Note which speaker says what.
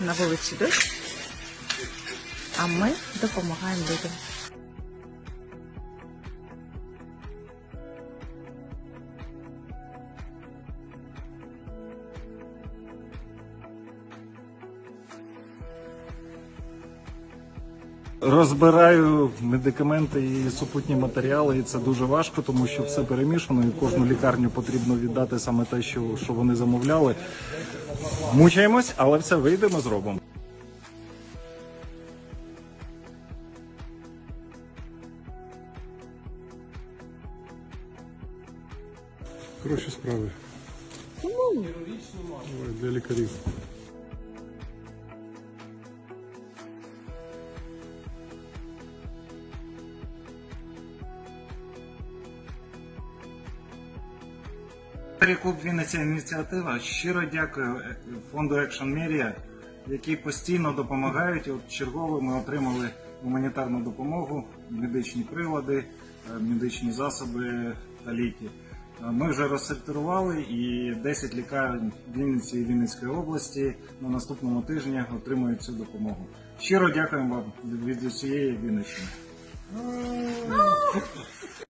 Speaker 1: на вулиці дощ, а ми допомагаємо людям.
Speaker 2: Розбираю медикаменти і супутні матеріали, і це дуже важко, тому що все перемішано, і кожну лікарню потрібно віддати саме те, що, що вони замовляли. Мучаємось, але все вийдемо, зробимо.
Speaker 3: Хороші справи. Ой, Для лікарів.
Speaker 2: Клуб Вінниця ініціатива. Щиро дякую е, фонду Action Media, які постійно допомагають. От чергово ми отримали гуманітарну допомогу, медичні прилади, е, медичні засоби та ліки. Е, Ми вже розсортували і 10 лікарень Вінниці і Вінницької області на наступному тижні отримують цю допомогу. Щиро дякуємо вам від усієї Вінниччини.